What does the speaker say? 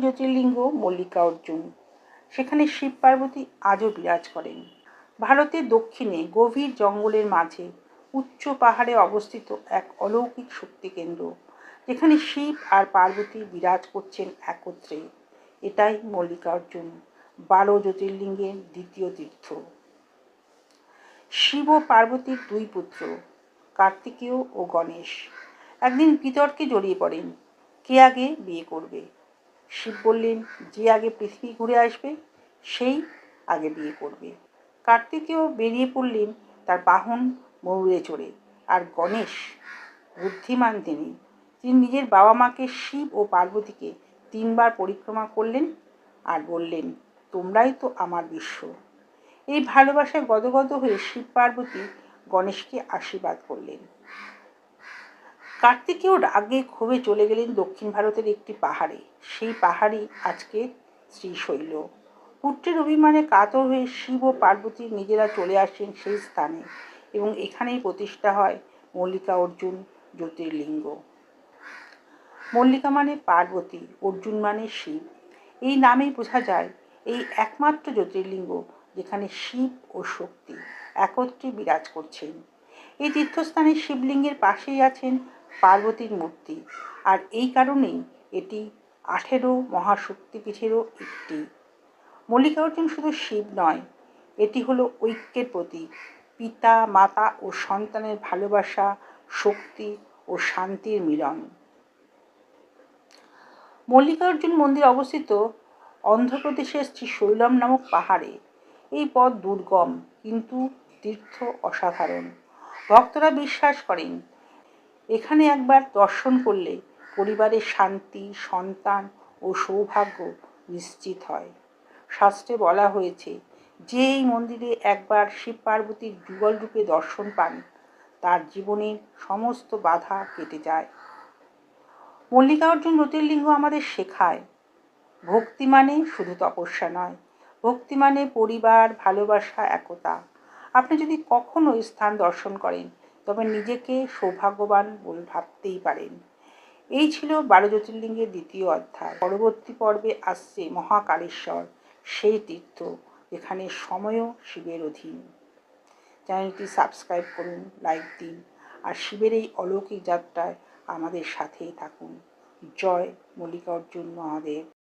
জ্যোতির্লিঙ্গ মল্লিকা অর্জুন। সেখানে শিব পার্বতী আজও বিরাজ করেন। ভারতের দক্ষিণে গভীর জঙ্গলের মাঝে উচ্চ পাহাড়ে অবস্থিত এক অলৌকিক শক্তি কেন্দ্র, যেখানে শিব আর পার্বতী বিরাজ করছেন একত্রে। এটাই মল্লিকার্জুন বারো জ্যোতির্লিঙ্গের দ্বিতীয় তীর্থ। শিব ও পার্বতীর দুই পুত্র, কার্তিকেয় ও গণেশ। একদিন বিতর্কে জড়িয়ে পড়েন, কে আগে বিয়ে করবে? শিব বললেন, যে আগে পৃথিবী ঘুরে আসবে, সেই আগে বিয়ে করবে। কার্তিকেয় বেরিয়ে পড়লেন তার বাহন ময়ূরে চড়ে। আর গণেশ বুদ্ধিমান তিনি। তিনি নিজের বাবা মাকে শিব ও পার্বতীকে তিনবার পরিক্রমা করলেন আর বললেন, তোমরাই তো আমার বিশ্ব। এই ভালোবাসায় গদগদ হয়ে শিব পার্বতী গণেশকে আশীর্বাদ করলেন। কার্তিকেও রাগে ক্ষোভে চলে গেলেন দক্ষিণ ভারতের একটি পাহাড়ে। সেই পাহাড়ই আজকে শ্রীশৈল। পুত্রের অভিমানে কাতর হয়ে শিব ও পার্বতী নিজেরা চলে আসেন সেই স্থানে এবং এখানেই প্রতিষ্ঠা হয় মল্লিকা অর্জুন জ্যোতির্লিঙ্গ। মল্লিকা মানে পার্বতী, অর্জুন মানে শিব। এই নামেই বোঝা যায় এই একমাত্র জ্যোতির্লিঙ্গ যেখানে শিব ও শক্তি একত্রে বিরাজ করছেন। এই তীর্থস্থানে শিবলিঙ্গের পাশেই আছেন পার্বতীর মূর্তি। আর এই কারণেই এটি আঠেরো মহাশক্তিপীঠেরও একটি। মল্লিকার্জুন শুধু শিব নয়, এটি হলো ঐক্যের প্রতীক। পিতা, মাতা ও সন্তানের ভালোবাসা, শক্তি ও শান্তির মিলন। মল্লিকার্জুন মন্দির অবস্থিত অন্ধ্রপ্রদেশের শ্রী শৈলম নামক পাহাড়ে। এই পথ দুর্গম, কিন্তু তীর্থ অসাধারণ। ভক্তরা বিশ্বাস করেন এখানে একবার দর্শন করলে পরিবারের শান্তি, সন্তান ও সৌভাগ্য নিশ্চিত হয়। শাস্ত্রে বলা হয়েছে, যে এই মন্দিরে একবার শিব পার্বতীর যুগল রূপে দর্শন পান, তার জীবনের সমস্ত বাধা কেটে যায়। মল্লিকার্জুন জ্যোতির্লিঙ্গ আমাদের শেখায়, ভক্তি মানে শুধু তপস্যা নয়, ভক্তি মানে পরিবার, ভালোবাসা, একতা। আপনি যদি কখনো স্থান দর্শন করেন তবে নিজেকে সৌভাগ্যবান বলে ভাবতেই পারেন। এই ছিল বারো জ্যোতির্লিঙ্গের দ্বিতীয় অধ্যায়। পরবর্তী পর্বে আসছে মহাকালেশ্বর, সেই তীর্থ, যেখানে সময়ও শিবের অধীন। চ্যানেলটি সাবস্ক্রাইব করুন, লাইক দিন, আর শিবের এই অলৌকিক যাত্রায় আমাদের সাথেই থাকুন। জয় মল্লিকার্জুন মহাদেব।